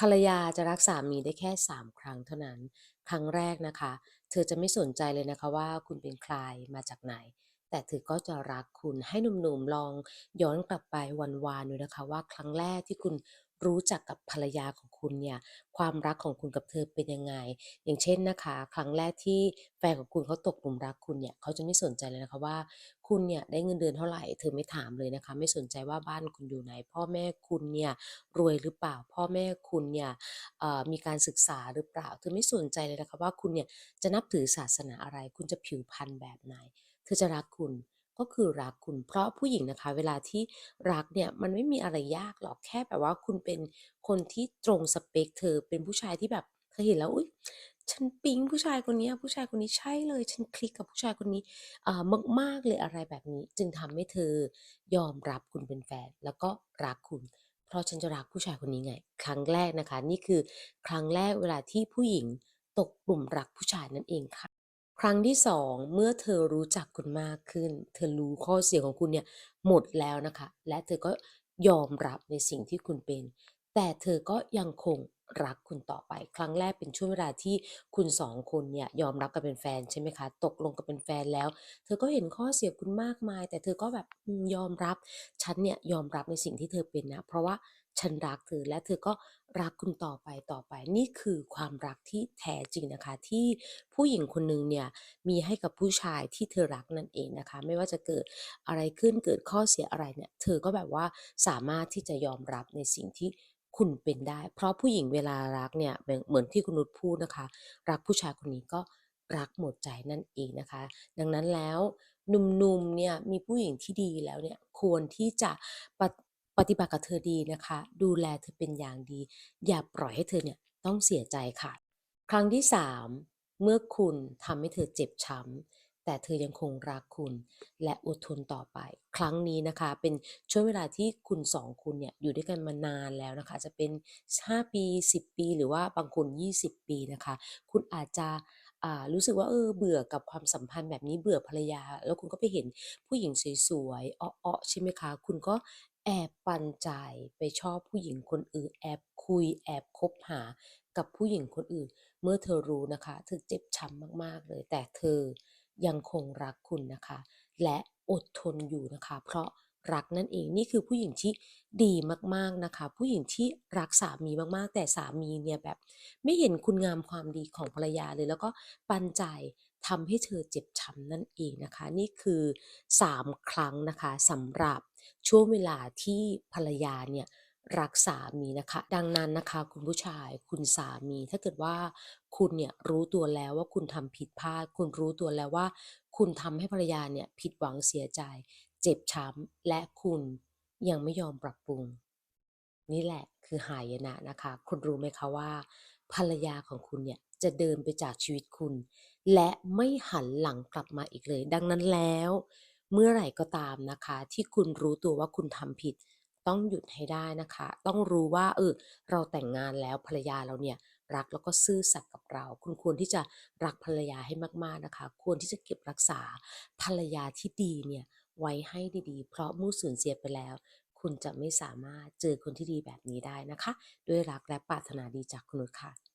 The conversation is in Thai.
ภรรยาจะรักสามีได้แค่ 3 ครั้งเท่านั้น ครั้งแรกนะคะ เธอจะไม่สนใจเลยนะคะว่าคุณเป็นใครมาจากไหน แต่เธอก็จะรักคุณให้หนุ่มๆลองย้อนกลับไปวานๆดูนะคะ ว่าครั้งแรกที่คุณรู้จักกับภรรยาของคุณเนี่ยความรักของคุณกับเธอเป็นยังไง อย่างเช่นนะคะ ครั้งแรกที่แฟนของคุณเขาตกหลุมรักคุณเนี่ยเขาจะไม่สนใจเลยนะคะว่า คุณเนี่ยได้เงินเดือนเท่าไหร่เธอไม่ถามเลยนะคะ ไม่สนใจว่าบ้านคุณอยู่ไหน พ่อแม่คุณเนี่ยรวยหรือเปล่า พ่อแม่คุณเนี่ยมีการศึกษาหรือเปล่า เธอไม่สนใจเลยนะคะว่าคุณเนี่ยจะนับถือศาสนาอะไร คุณจะผิวพรรณแบบไหน เธอจะรักคุณก็คือรักคุณเพราะผู้หญิงนะคะ เวลาที่รักเนี่ยมันไม่มีอะไรยากหรอกแค่แบบว่าคุณเป็นคนที่ตรงสเปกเธอเป็นผู้ชายที่แบบเธอเห็นแล้วอุ๊ยฉันปิ๊งผู้ชายคนนี้ผู้ชายคนนี้ใช่เลย ฉันคลิกกับผู้ชายคนนี้อ่ามากเลยอะไรแบบนี้ จึงทำให้เธอยอมรับคุณเป็นแฟน แล้วก็รักคุณ เพราะฉันจะรักผู้ชายคนนี้ไง ครั้งแรกนะคะ นี่คือครั้งแรกเวลาที่ผู้หญิงตกหลุมรักผู้ชายนั่นเองค่ะ ครั้งที่2เมื่อเธอรู้จักคุณมากขึ้น เธอรู้ข้อเสียของคุณเนี่ยหมดแล้วนะคะ และเธอก็ยอมรับในสิ่งที่คุณเป็น แต่เธอก็ยังคงรักคุณต่อไป ครั้งแรกเป็นช่วงเวลาที่คุณ2คนเนี่ยยอมรับกันเป็นแฟนใช่ไหมคะ ตกลงกันเป็นแฟนแล้ว เธอก็เห็นข้อเสียคุณมากมาย แต่เธอก็แบบยอมรับ ฉันเนี่ยยอมรับในสิ่งที่เธอเป็นนะ เพราะว่า ฉันรักเธอและเธอก็รักคุณต่อไปๆนี่คือความรักที่แท้จริงนะคะ ที่ผู้หญิงคนหนึ่งเนี่ยมีให้กับผู้ชายที่เธอรักนั่นเองนะคะ ไม่ว่าจะเกิดอะไรขึ้นเกิดข้อเสียอะไรเนี่ยเธอก็แบบว่าสามารถที่จะยอมรับในสิ่งที่คุณเป็นได้ เพราะผู้หญิงเวลารักเนี่ยเหมือนที่คุณนุชพูดนะคะ รักผู้ชายคนนี้ก็รักหมดใจนั่นเองนะคะ ดังนั้นแล้วหนุ่มๆเนี่ยมีผู้หญิงที่ดีแล้วเนี่ยควรที่จะปะ ปฏิบัติกับเธอดีนะคะ ดูแลเธอเป็นอย่างดี อย่าปล่อยให้เธอเนี่ยต้องเสียใจค่ะ ครั้งที่ 3 เมื่อคุณทำให้เธอเจ็บช้ำแต่เธอยังคงรักคุณ และอดทนต่อไป ครั้งนี้นะคะ เป็นช่วงเวลาที่คุณ2คนเนี่ยอยู่ด้วยกันมานานแล้วนะคะ จะเป็น 5 ปี 10 ปี หรือว่าบางคน 20 ปีนะคะ คุณอาจจะอ่ารู้สึกว่าเออเบื่อกับความสัมพันธ์แบบนี้เบื่อภรรยา แล้วคุณก็ไปเห็นผู้หญิงสวยๆอ๊อๆใช่ไหมคะ คุณก็ แอบปันใจไปชอบผู้หญิงคนอื่น แอบคุยแอบคบหากับผู้หญิงคนอื่น เมื่อเธอรู้นะคะเธอเจ็บช้ำมากๆเลย แต่เธอยังคงรักคุณนะคะ และอดทนอยู่นะคะ เพราะรักนั่นเองนี่คือผู้หญิงที่ดีมากๆนะคะ ผู้หญิงที่รักสามีมากๆ แต่สามีเนี่ยแบบ ไม่เห็นคุณงามความดีของภรรยาเลย แล้วก็ปันใจ ทำให้เธอเจ็บช้ำนั่นเองนะคะ นี่คือ 3 ครั้งนะคะสำหรับช่วงเวลาที่ภรรยาเนี่ยรักสามีนะคะ ดังนั้นนะคะคุณผู้ชายคุณสามี ถ้าเกิดว่าคุณเนี่ยรู้ตัวแล้วว่าคุณทำผิดพลาด คุณรู้ตัวแล้วว่า คุณทำให้ภรรยาเนี่ยผิดหวังเสียใจ เจ็บช้ำและคุณยังไม่ยอมปรับปรุง นี่แหละคือหายนะนะคะ คุณรู้ไหมคะว่า ภรรยาของคุณเนี่ย จะเดินไปจากชีวิตคุณ และไม่หันหลังกลับมาอีกเลย ดังนั้นแล้ว เมื่อไหร่ก็ตามนะคะ ที่คุณรู้ตัวว่าคุณทำผิด ต้องหยุดให้ได้นะคะ ต้องรู้ว่าเออเราแต่งงานแล้วภรรยาเราเนี่ยรักแล้วก็ซื่อสัตย์กับเรา คุณควรที่จะรักภรรยาให้มากๆนะคะ ควรที่จะเก็บรักษาภรรยาที่ดีเนี่ยไว้ให้ดีๆ เพราะเมื่อสูญเสียไปแล้ว คุณจะไม่สามารถเจอคนที่ดีแบบนี้ได้นะคะ ด้วยรักและปรารถนาดีจากคุณค่ะ